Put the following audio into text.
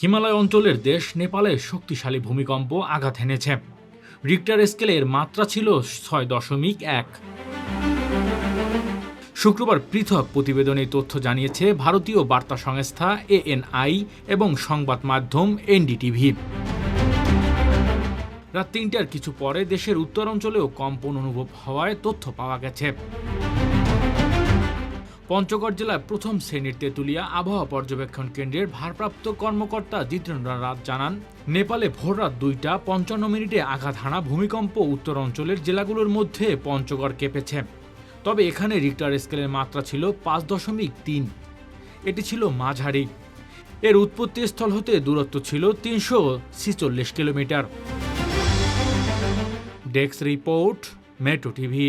হিমালয় অঞ্চলের দেশ নেপালে শক্তিশালী ভূমিকম্প আঘাত এনেছে। রিক্টার স্কেলের মাত্রা ছিল ছয় দশমিক এক। শুক্রবার পৃথক প্রতিবেদনে তথ্য জানিয়েছে ভারতীয় বার্তা সংস্থা এএনআই এবং সংবাদ মাধ্যম এনডিটিভি। রাত তিনটার কিছু পরে দেশের উত্তর অঞ্চলেও কম্পন অনুভব হওয়ায় তথ্য পাওয়া গেছে। পঞ্চগড় জেলার প্রথম শ্রেণির তেঁতুলিয়া আবহাওয়া পর্যবেক্ষণ কেন্দ্রের ভারপ্রাপ্ত কর্মকর্তা জিতেন্দ্র রাত জানান, নেপালে ভোররাত দুইটা পঞ্চান্ন মিনিটে আঘাত হানা ভূমিকম্প উত্তর অঞ্চলের জেলাগুলোর মধ্যে পঞ্চগড় কেঁপেছে। তবে এখানে রিক্টার স্কেলের মাত্রা ছিল পাঁচ দশমিক তিন। এটি ছিল মাঝারি। এর উৎপত্তি স্থল হতে দূরত্ব ছিল তিনশো ছিচল্লিশ kilometre. Desk report, metro TV.